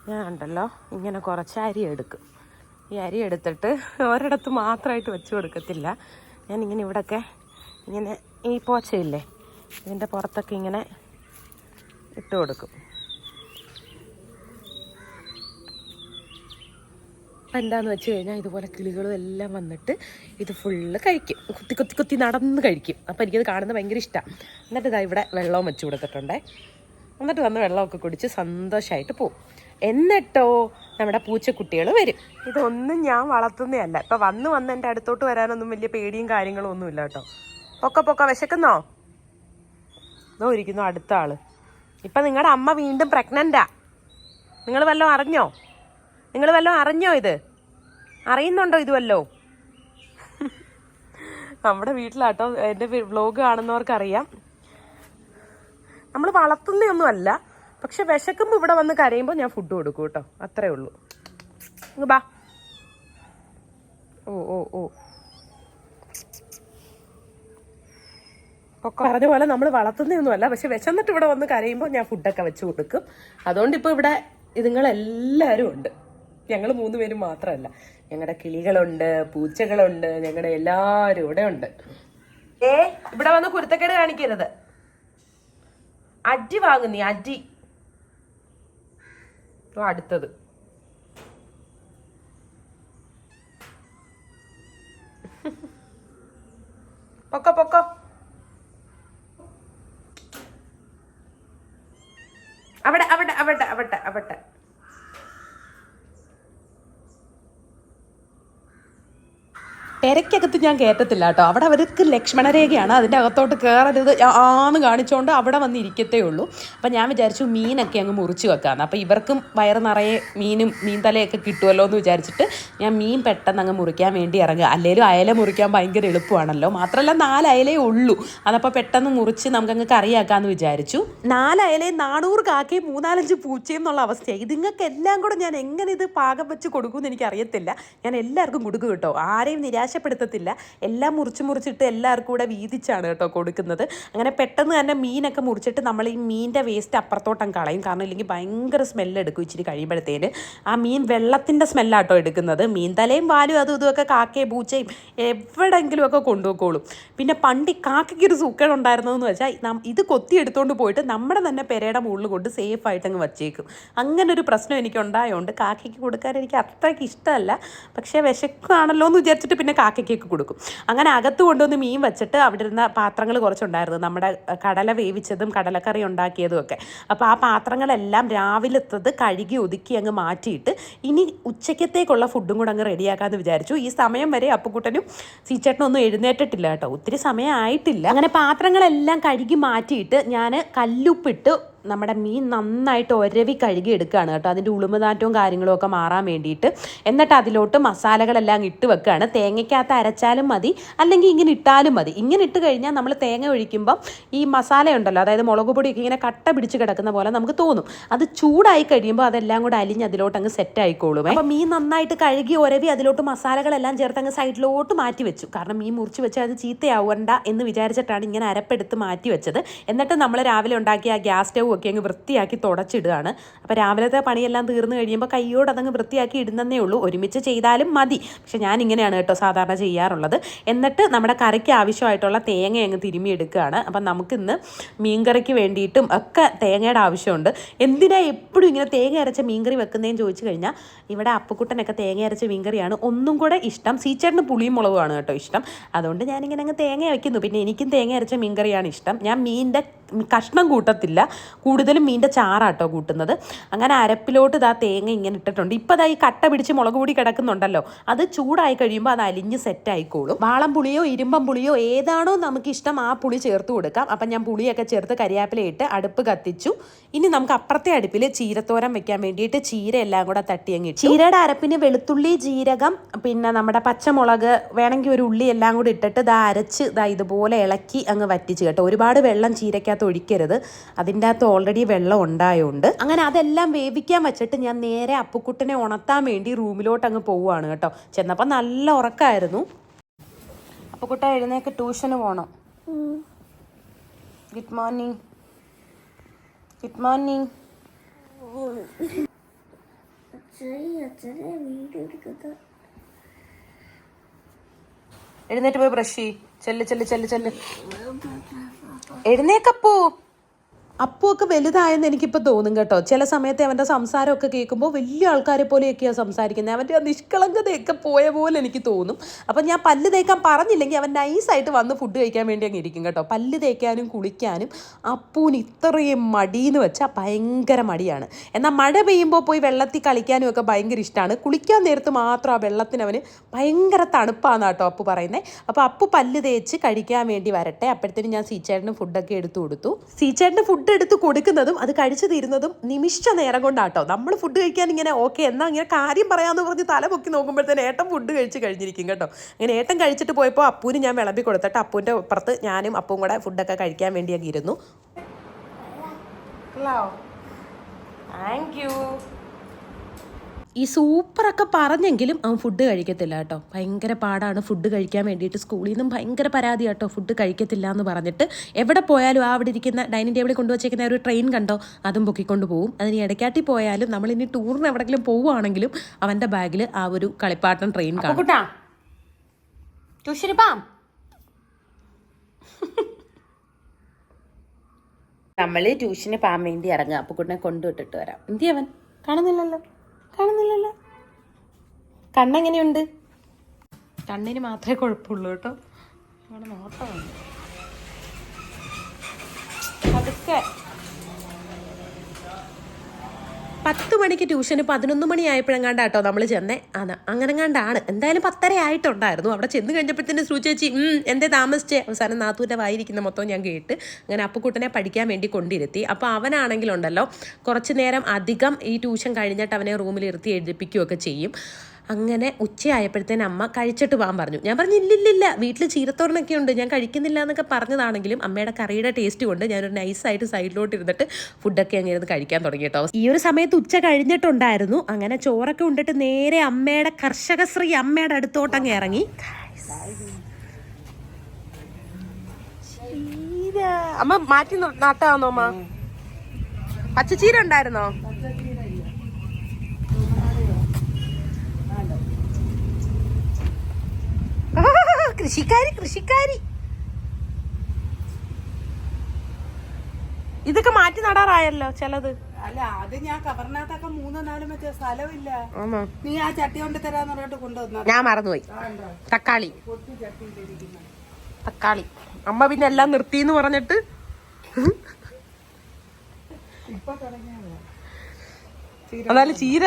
ഞാൻ ഉണ്ടല്ലോ. ഇങ്ങനെ കുറച്ച് അരി എടുക്കും. ഈ അരി എടുത്തിട്ട് ഒരിടത്ത് മാത്രമായിട്ട് വെച്ച് കൊടുക്കത്തില്ല. ഇങ്ങനെ ഇവിടെയൊക്കെ ഇങ്ങനെ ഈ പോച്ചയില്ലേ ഇതിന്റെ പുറത്തൊക്കെ ഇങ്ങനെ ഇട്ട് കൊടുക്കും. അപ്പം എന്താന്ന് വെച്ച് കഴിഞ്ഞാൽ ഇതുപോലെ കിളികളും എല്ലാം വന്നിട്ട് ഇത് ഫുള്ള് കഴിക്കും. കുത്തി കുത്തി കുത്തി നടന്ന് കഴിക്കും. അപ്പോൾ എനിക്കത് കാണുന്നത് ഭയങ്കര ഇഷ്ടമാണ് എന്നിട്ട് ഇതാ ഇവിടെ വെള്ളവും വെച്ച് കൊടുത്തിട്ടുണ്ടേ. എന്നിട്ട് വന്ന് വെള്ളമൊക്കെ കുടിച്ച് സന്തോഷമായിട്ട് പോകും എന്നിട്ടോ നമ്മുടെ പൂച്ചക്കുട്ടികൾ വരും. ഇതൊന്നും ഞാൻ വളർത്തുന്നതല്ല. ഇപ്പം വന്ന് വന്ന് എന്റെ അടുത്തോട്ട് വരാനൊന്നും വലിയ പേടിയും കാര്യങ്ങളും ഒന്നുമില്ല കേട്ടോ. പൊക്ക പൊക്ക വിശക്കുന്നോ? ഇതോ ഇരിക്കുന്നു അടുത്ത ആൾ. ഇപ്പം നിങ്ങളുടെ അമ്മ വീണ്ടും പ്രഗ്നന്റാ നിങ്ങൾ വല്ലതും അറിഞ്ഞോ? നിങ്ങൾ വല്ലതും അറിഞ്ഞോ ഇത്? അറിയുന്നുണ്ടോ ഇതുവല്ലോ നമ്മുടെ വീട്ടിലാട്ടോ എന്റെ വ്ലോഗ് കാണുന്നവർക്കറിയാം. നമ്മൾ വളർത്തുന്നതൊന്നും അല്ല പക്ഷെ വിശക്കുമ്പോൾ ഇവിടെ വന്ന് കരയുമ്പോൾ ഞാൻ ഫുഡ് കൊടുക്കും കേട്ടോ. അത്രേ ഉള്ളൂ. ബാ. ഓ ഓ ഓ. ഒക്കെ പറഞ്ഞ പോലെ നമ്മൾ വളർത്തുന്നതൊന്നുമല്ല പക്ഷെ വിശന്നിട്ട് ഇവിടെ വന്ന് കരയുമ്പോൾ ഞാൻ ഫുഡൊക്കെ വെച്ച് കൊടുക്കും. അതുകൊണ്ട് ഇപ്പോൾ ഇവിടെ ഇതുങ്ങളെല്ലാവരും ഉണ്ട്. ഞങ്ങൾ മൂന്ന് പേരും മാത്രമല്ല. ഞങ്ങളുടെ കിളികളുണ്ട് പൂച്ചകളുണ്ട് ഞങ്ങളുടെ എല്ലാവരും ഇവിടെ ഉണ്ട്. ഏ ഇവിടെ വന്ന് കുരുത്തക്കേട് കാണിക്കരുത്. അടി വാങ്ങുന്നീ അടി. അടുത്തത്. പൊക്കോ പൊക്കോ. അവിടെ അവിടെ അവിടെ അവിടെ അവിടെ. പെരയ്ക്കകത്ത് ഞാൻ കയറ്റത്തില്ല കേട്ടോ. അവിടെ അവർക്ക് ലക്ഷ്മണരേഖയാണ്. അതിന്റെ അകത്തോട്ട് കയറരുത് ആന്ന് കാണിച്ചുകൊണ്ട് അവിടെ വന്ന് ഇരിക്കത്തേ ഉള്ളൂ. അപ്പം ഞാൻ വിചാരിച്ചു മീനൊക്കെ അങ്ങ് മുറിച്ച് വെക്കാമെന്ന് അപ്പോൾ ഇവർക്കും വയറ് നിറയെ മീനും മീൻ തലയൊക്കെ കിട്ടുമല്ലോ എന്ന് വിചാരിച്ചിട്ട് ഞാൻ മീൻ പെട്ടെന്ന് അങ്ങ് മുറിക്കാൻ വേണ്ടി ഇറങ്ങുക. അല്ലെങ്കിലും അയല മുറിക്കാൻ ഭയങ്കര എളുപ്പമാണല്ലോ. മാത്രമല്ല നാല് അയലേ ഉള്ളൂ. അതപ്പോൾ പെട്ടെന്ന് മുറിച്ച് നമുക്കങ്ങ് കറിയാക്കാമെന്ന് വിചാരിച്ചു. നാല് അയലയും നാനൂറ് കാക്കയും മൂന്നാലഞ്ച് പൂച്ചയും എന്നുള്ള അവസ്ഥയായി ഇതിങ്ങൾക്ക് എല്ലാം കൂടെ ഞാൻ എങ്ങനെ ഇത് പാകം വെച്ച് കൊടുക്കുമെന്ന് എനിക്ക് അറിയത്തില്ല ഞാൻ എല്ലാവർക്കും കൊടുക്കും കേട്ടോ. ആരെയും നിരാശപ്പെടുത്തത്തില്ല എല്ലാം മുറിച്ച് മുറിച്ചിട്ട് എല്ലാവർക്കും കൂടെ വീതിച്ചാണ് കേട്ടോ കൊടുക്കുന്നത്. അങ്ങനെ പെട്ടെന്ന് തന്നെ മീനൊക്കെ മുറിച്ചിട്ട് നമ്മൾ ഈ മീനിന്റെ വേസ്റ്റ് അപ്പുറത്തോട്ടം കളയും. കാരണം ഇല്ലെങ്കിൽ ഭയങ്കര സ്മെല്ല് എടുക്കും ഇച്ചിരി കഴിയുമ്പോഴത്തേന്. ആ മീൻ വെള്ളത്തിന്റെ സ്മെല്ലാട്ടോ എടുക്കുന്നത്. മീൻ തലയും വാലും അതും ഇതുമൊക്കെ കാക്കയും പൂച്ചയും എവിടെയെങ്കിലും ഒക്കെ കൊണ്ടുപോയിക്കോളും. പിന്നെ പണ്ട് കാക്കയ്ക്ക് ഒരു സൂക്കേട് ഉണ്ടായിരുന്നതെന്ന് വെച്ചാൽ ഇത് കൊത്തി എടുത്തുകൊണ്ട് പോയിട്ട് നമ്മുടെ തന്നെ പെരയുടെ മുകളിൽ കൊണ്ട് സേഫ് ആയിട്ട് അങ്ങ് വച്ചേക്കും. അങ്ങനെ ഒരു പ്രശ്നം എനിക്ക് ഉണ്ടായതുകൊണ്ട് കാക്കയ്ക്ക് കൊടുക്കാൻ എനിക്ക് അത്രയ്ക്ക് ഇഷ്ടമല്ല. പക്ഷേ വിശക്കാണല്ലോ എന്ന് വിചാരിച്ചിട്ട് പിന്നെ കാക്കയ്ക്കൊക്കെ കൊടുക്കും. അങ്ങനെ അകത്ത് കൊണ്ടുവന്ന് മീൻ വെച്ചിട്ട് അവിടെ ഇരുന്ന പാത്രങ്ങൾ കുറച്ചുണ്ടായിരുന്നു. നമ്മുടെ കടല വേവിച്ചതും കടലക്കറി ഉണ്ടാക്കിയതും ഒക്കെ. അപ്പോൾ ആ പാത്രങ്ങളെല്ലാം രാവിലത്തത് കഴുകി ഒതുക്കി അങ്ങ് മാറ്റിയിട്ട് ഇനി ഉച്ചയ്ക്കത്തേക്കുള്ള ഫുഡും കൂടെ അങ്ങ് റെഡിയാക്കാമെന്ന് വിചാരിച്ചു. ഈ സമയം വരെ അപ്പുക്കുട്ടനും സീച്ചേട്ടനും ഒന്നും എഴുന്നേറ്റിട്ടില്ല കേട്ടോ. ഒത്തിരി സമയമായിട്ടില്ല. അങ്ങനെ പാത്രങ്ങളെല്ലാം കഴുകി മാറ്റിയിട്ട് ഞാൻ കല്ലുപ്പിട്ട് നമ്മുടെ മീൻ നന്നായിട്ട് ഒരവി കഴുകി എടുക്കുകയാണ് കേട്ടോ. അതിന്റെ ഉളുമനാറ്റവും കാര്യങ്ങളും ഒക്കെ മാറാൻ വേണ്ടിയിട്ട്. എന്നിട്ട് അതിലോട്ട് മസാലകളെല്ലാം ഇട്ട് വെക്കുകയാണ്. തേങ്ങയ്ക്കകത്ത് അരച്ചാലും മതി അല്ലെങ്കിൽ ഇങ്ങനെ ഇട്ടാലും മതി. ഇങ്ങനെ ഇട്ട് കഴിഞ്ഞാൽ നമ്മൾ തേങ്ങ ഒഴിക്കുമ്പം ഈ മസാല ഉണ്ടല്ലോ അതായത് മുളക് പൊടിയൊക്കെ ഇങ്ങനെ കട്ട പിടിച്ച് കിടക്കുന്ന പോലെ നമുക്ക് തോന്നും. അത് ചൂടായി കഴിയുമ്പോൾ അതെല്ലാം കൂടെ അലിഞ്ഞ് അതിലോട്ട് അങ്ങ് സെറ്റ് ആയിക്കോളും അപ്പോൾ മീൻ നന്നായിട്ട് കഴുകി ഒരവി അതിലോട്ട് മസാലകളെല്ലാം ചേർത്ത് അങ്ങ് സൈഡിലോട്ട് മാറ്റി വെച്ചു. കാരണം മീൻ മുറിച്ച് വെച്ചാൽ അത് ചീത്തയാവണ്ട എന്ന് വിചാരിച്ചിട്ടാണ് ഇങ്ങനെ അരപ്പെടുത്ത് മാറ്റി വെച്ചത്. എന്നിട്ട് നമ്മൾ രാവിലെ ഉണ്ടാക്കിയ ആ ഗ്യാസ് സ്റ്റൗ ഒക്കെ അങ്ങ് വൃത്തിയാക്കി തുടച്ചിടുകയാണ്. അപ്പോൾ രാവിലത്തെ പണിയെല്ലാം തീർന്നു കഴിയുമ്പോൾ കയ്യോട് അതങ്ങ് വൃത്തിയാക്കി ഇടുന്നതേ ഉള്ളൂ. ഒരുമിച്ച് ചെയ്താലും മതി. പക്ഷെ ഞാൻ ഇങ്ങനെയാണ് കേട്ടോ സാധാരണ ചെയ്യാറുള്ളത്. എന്നിട്ട് നമ്മുടെ കറിക്ക് ആവശ്യമായിട്ടുള്ള തേങ്ങ അങ്ങ് തിരുമ്മി എടുക്കുകയാണ് അപ്പം നമുക്കിന്ന് മീൻകറിക്ക് വേണ്ടിയിട്ടും ഒക്കെ തേങ്ങയുടെ ആവശ്യമുണ്ട്. എന്തിനാ എപ്പോഴും ഇങ്ങനെ തേങ്ങ അരച്ച മീൻകറി വെക്കുന്നതെന്ന് ചോദിച്ചു കഴിഞ്ഞാൽ ഇവിടെ അപ്പുക്കുട്ടനൊക്കെ തേങ്ങ അരച്ച മീൻകറിയാണ് ഒന്നും കൂടെ ഇഷ്ടം. സീച്ചേട്ടന് പുളിയും മുളകുമാണ് കേട്ടോ ഇഷ്ടം. അതുകൊണ്ട് ഞാനിങ്ങനെ അങ്ങ് തേങ്ങ വയ്ക്കുന്നു. പിന്നെ എനിക്കും തേങ്ങ അരച്ച മീൻകറിയാണ് ഇഷ്ടം. ഞാൻ മീനിന്റെ കഷ്ണം കൂട്ടത്തില്ല. കൂടുതലും മീന്റെ ചാറാട്ടോ കൂട്ടുന്നത്. അങ്ങനെ അരപ്പിലോട്ട് ഇതാ തേങ്ങ ഇങ്ങനെ ഇട്ടിട്ടുണ്ട്. ഇപ്പം ഇതാ ഈ കട്ട പിടിച്ച് മുളക് പൊടി കിടക്കുന്നുണ്ടല്ലോ. അത് ചൂടായി കഴിയുമ്പോൾ അത് അലിഞ്ഞ് സെറ്റ് ആയിക്കോളും. വാളം പുളിയോ ഇരുമ്പം പുളിയോ ഏതാണോ നമുക്ക് ഇഷ്ടം ആ പുളി ചേർത്ത് കൊടുക്കാം. അപ്പം ഞാൻ പുളിയൊക്കെ ചേർത്ത് കരിയാപ്പിലയിട്ട് അടുപ്പ് കത്തിച്ചു. ഇനി നമുക്ക് അപ്പുറത്തെ അടുപ്പിൽ ചീരത്തോരൻ വെക്കാൻ വേണ്ടിയിട്ട് ചീര എല്ലാം കൂടെ തട്ടിയങ്ങി ചീരയുടെ അരപ്പിന് വെളുത്തുള്ളി ജീരകം പിന്നെ നമ്മുടെ പച്ചമുളക് വേണമെങ്കിൽ ഒരു ഉള്ളി എല്ലാം കൂടി ഇട്ടിട്ട് ഇതാ അരച്ച് ഇതാ ഇതുപോലെ ഇളക്കി അങ്ങ് വറ്റിച്ച് കേട്ടോ. ഒരുപാട് വെള്ളം ചീരക്കകത്ത് ഒഴിക്കരുത് അതിന്റെ അകത്ത് ഓൾറെഡി വെള്ളം ഉണ്ടായതുകൊണ്ട് അങ്ങനെ അതെല്ലാം വേവിക്കാൻ വെച്ചിട്ട് ഞാൻ നേരെ അപ്പുക്കുട്ടനെ ഉണർത്താൻ വേണ്ടി റൂമിലോട്ട് അങ്ങ് പോവുകയാണ് കേട്ടോ. ചെന്നപ്പോൾ നല്ല ഉറക്കമായിരുന്നു അപ്പുക്കുട്ട എഴുന്നേക്ക് ട്യൂഷന് പോകണം ഗുഡ് മോർണിംഗ്. Good morning. എഴുന്നേറ്റ് പോയി ബ്രഷ് ചെയ്യ്. ചെല്ല് ചെല്ല് ചെല്ല് ചെല്ല്. എഴുന്നേക്കപ്പോ. അപ്പു ഒക്കെ വലുതായെന്ന് എനിക്കിപ്പോൾ തോന്നും കേട്ടോ. ചില സമയത്ത് അവന്റെ സംസാരമൊക്കെ കേൾക്കുമ്പോൾ വലിയ ആൾക്കാരെ പോലെയൊക്കെയാണ് സംസാരിക്കുന്നത്. അവന്റെ ആ നിഷ്കളങ്കതയൊക്കെ പോയ പോലെ എനിക്ക് തോന്നും. അപ്പം ഞാൻ പല്ല് തേക്കാൻ പറഞ്ഞില്ലെങ്കിൽ അവൻ നൈസായിട്ട് വന്ന് ഫുഡ് കഴിക്കാൻ വേണ്ടി അങ്ങ് ഇരിക്കും കേട്ടോ. പല്ല് തേക്കാനും കുളിക്കാനും അപ്പൂന് ഇത്രയും മടിയെന്ന് വെച്ചാൽ ഭയങ്കര മടിയാണ്. എന്നാൽ മഴ പെയ്യുമ്പോൾ പോയി വെള്ളത്തിൽ കളിക്കാനും ഒക്കെ ഭയങ്കര ഇഷ്ടമാണ് കുളിക്കാൻ നേരത്ത് മാത്രം ആ വെള്ളത്തിന് അവന് ഭയങ്കര തണുപ്പാണ് കേട്ടോ അപ്പു പറയുന്നത് അപ്പോൾ അപ്പു പല്ല് തേച്ച് കഴിക്കാൻ വേണ്ടി വരട്ടെ. അപ്പോഴത്തേനും ഞാൻ സീച്ചേട്ടന് ഫുഡൊക്കെ എടുത്തു കൊടുത്തു. സീച്ചേട്ടന് ഫുഡ് എടുത്ത് കൊടുക്കുന്നതും അത് കഴിച്ചു തീരുന്നതും നിമിഷ നേരം കൊണ്ടാട്ടോ. നമ്മൾ ഫുഡ് കഴിക്കാൻ ഇങ്ങനെ ഓക്കെ എന്നാൽ ഇങ്ങനെ കാര്യം പറയാമെന്ന് പറഞ്ഞ് തല പൊക്കി നോക്കുമ്പോഴത്തേന് ഏട്ടൻ ഫുഡ് കഴിച്ച് കഴിഞ്ഞിരിക്കും കേട്ടോ. അങ്ങനെ ഏട്ടൻ കഴിച്ചിട്ട് പോയപ്പോൾ അപ്പൂന് ഞാൻ വിളമ്പി കൊടുത്തിട്ട് അപ്പൂന്റെ അപ്പുറത്ത് ഞാനും അപ്പും കൂടെ ഫുഡൊക്കെ കഴിക്കാൻ വേണ്ടി അങ്ങ് ഇരുന്നു. താങ്ക് യു ഈ സൂപ്പറൊക്കെ പറഞ്ഞെങ്കിലും അവൻ ഫുഡ് കഴിക്കത്തില്ല കേട്ടോ. ഭയങ്കര പാടാണ് ഫുഡ് കഴിക്കാൻ വേണ്ടിയിട്ട് സ്കൂളിൽ നിന്നും ഭയങ്കര പരാതി കേട്ടോ. ഫുഡ് കഴിക്കത്തില്ല എന്ന് പറഞ്ഞിട്ട് എവിടെ പോയാലും ആ അവിടെ ഇരിക്കുന്ന ഡൈനിങ് ടേബിളിൽ കൊണ്ടുവച്ചേക്കുന്ന ഒരു ട്രെയിൻ കണ്ടോ അതും പൊക്കിക്കൊണ്ട് പോകും അതിന് ഇടയ്ക്കാട്ടി പോയാലും നമ്മൾ ഇനി ടൂറിന് എവിടെയെങ്കിലും പോവുകയാണെങ്കിലും അവന്റെ ബാഗിൽ ആ ഒരു കളിപ്പാട്ടം ട്രെയിൻ കാണും. നമ്മൾ ട്യൂഷന് പോകാൻ വേണ്ടി ഇറങ്ങുക. അപ്പൊ കുട്ടിനെ കൊണ്ടുവിട്ടിട്ട് വരാം. എന്തിയവൻ? കാണുന്നില്ലല്ലോ. കാണുന്നില്ലല്ലോ. കണ്ണെങ്ങനെയുണ്ട്? കണ്ണിന് മാത്രമേ കുഴപ്പമുള്ളൂ കേട്ടോ. അവിടെ നോട്ടമുണ്ട് പതുക്കെ. പത്ത് മണിക്ക് ട്യൂഷന് പതിനൊന്ന് മണി ആയപ്പോഴെങ്ങാണ്ട് കേട്ടോ നമ്മൾ ചെന്നേ. അതാ അങ്ങനെങ്ങാണ്ടാണ്. എന്തായാലും പത്തര ആയിട്ടുണ്ടായിരുന്നു. അവിടെ ചെന്ന് കഴിഞ്ഞപ്പോഴത്തേന് ചേച്ചി "ഉം, എന്തേ താമസിച്ചേ? അവസാനം നാത്തൂന്റെ വായിരിക്കുന്ന മൊത്തം ഞാൻ കേട്ട് അങ്ങനെ അപ്പുക്കുട്ടനെ പഠിക്കാൻ വേണ്ടി കൊണ്ടിരുത്തി. അപ്പോൾ അവനാണെങ്കിലുണ്ടല്ലോ കുറച്ച് നേരം അധികം ഈ ട്യൂഷൻ കഴിഞ്ഞിട്ട് അവനെ റൂമിൽ ഇരുത്തി എഴുതിപ്പിക്കുകയൊക്കെ ചെയ്യും. അങ്ങനെ ഉച്ചയായപ്പോഴത്തേന് അമ്മ കഴിച്ചിട്ട് പോകാൻ പറഞ്ഞു. ഞാൻ പറഞ്ഞു ഇല്ലില്ലില്ല വീട്ടിൽ ചീരത്തോരനൊക്കെ ഉണ്ട്. ഞാൻ കഴിക്കുന്നില്ല എന്നൊക്കെ പറഞ്ഞതാണെങ്കിലും അമ്മയുടെ കറിയുടെ ടേസ്റ്റ് കൊണ്ട് ഞാനൊരു നൈസായിട്ട് സൈഡിലോട്ട് ഇരുന്നിട്ട് ഫുഡൊക്കെ അങ്ങനെ ഇരുന്ന് കഴിക്കാൻ തുടങ്ങി കേട്ടോ. ഈ ഒരു സമയത്ത് ഉച്ച കഴിഞ്ഞിട്ടുണ്ടായിരുന്നു. അങ്ങനെ ചോറൊക്കെ ഉണ്ടിട്ട് നേരെ അമ്മയുടെ കർഷകശ്രീ അമ്മയുടെ അടുത്തോട്ട് അങ്ങ് ഇറങ്ങി. അമ്മ മാറ്റി നട്ടാന്നോ അമ്മ? പച്ചച്ചീര ഉണ്ടായിരുന്നോ ആ, കൃഷിക്കാരി കൃഷിക്കാരി. ഇതൊക്കെ മാറ്റി നടാറായല്ലോ ചിലത്. അല്ല അത് ഞാൻ കവർണാത്തൊക്കെ മൂന്നോ നാലും മറ്റേ സ്ഥലമില്ല. നീ ആ ചട്ടി കൊണ്ട് തരാന്ന് പറഞ്ഞിട്ട് കൊണ്ടുവന്ന? ഞാൻ മറന്നുപോയി. തക്കാളി. തക്കാളി. അമ്മ പിന്നെ എല്ലാം നിർത്തിന്ന് പറഞ്ഞിട്ട്. എന്നാലും ചീര.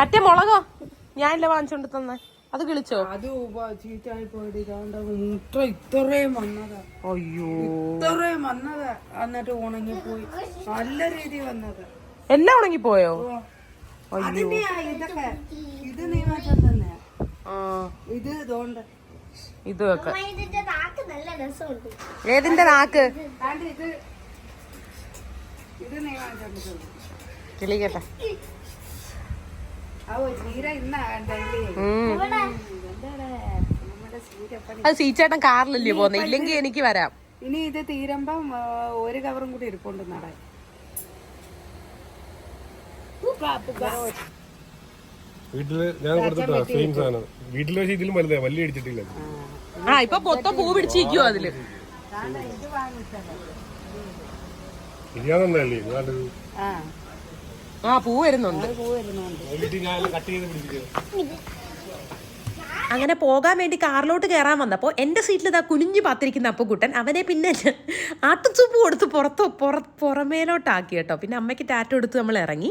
മറ്റേ മുളകോ? ഞാനില്ല വാങ്ങിച്ചോണ്ട് തന്നെ. അത് കിളിച്ചോ? അത് ചീറ്റായി പോയിട്ട് മുട്ട ഇത്രയും വന്നതാ. അയ്യോ. ഇത്രയും വന്നതാ. എന്നിട്ട് ഉണങ്ങി പോയി നല്ല രീതി വന്നത്. എല്ലാം ഉണങ്ങിപ്പോയോ? ഇതൊക്കെ. ഇത് നീ മാറ്റം തന്നെ ആ. ഇത് ഇതുകൊണ്ട്. ഇതൊക്കെ ഇതിന്റെ നാക്ക് നല്ല രസമുണ്ട്. ഏതിന്റെ നാക്ക്? കിളിക്കട്ടെ ഇന്നാ ഡെയിലി. അത് സീറ്റേട്ടൻ കാറിലല്ലേ പോന്നെ ഇല്ലെങ്കിൽ എനിക്ക് വരാം. ഇനി ഇത് തീരുമ്പം ഒരു കവറും കൂടി ഇരിപ്പുണ്ട് നടൻ വീട്ടിൽ ഞാൻ കൊടുത്തിട്ടാ സെയിം സാധനം. വീട്ടിൽ വെച്ച് ഇതിലും വലുതാ വലിയ അടിച്ചിട്ടില്ല ആ ഇപ്പൊ പൂ പിടിച്ചിരിക്കുവോ അതിൽ. ആ. ആ പൂ വരുന്നുണ്ട്. പൂ വരുന്നുണ്ട്. കട്ട് ചെയ്ത് അങ്ങനെ പോകാൻ വേണ്ടി കാറിലോട്ട് കയറാൻ വന്നപ്പോൾ എന്റെ സീറ്റിൽ ഇതാ കുനിഞ്ഞു പാത്തിരിക്കുന്ന അപ്പുകുട്ടൻ അവനെ പിന്നെ ആട്ടുസൂപ്പ് കൊടുത്ത് പുറത്ത് പുറ പുറമേലോട്ടാക്കി കേട്ടോ. പിന്നെ അമ്മയ്ക്ക് ടാറ്റ എടുത്ത് നമ്മൾ ഇറങ്ങി.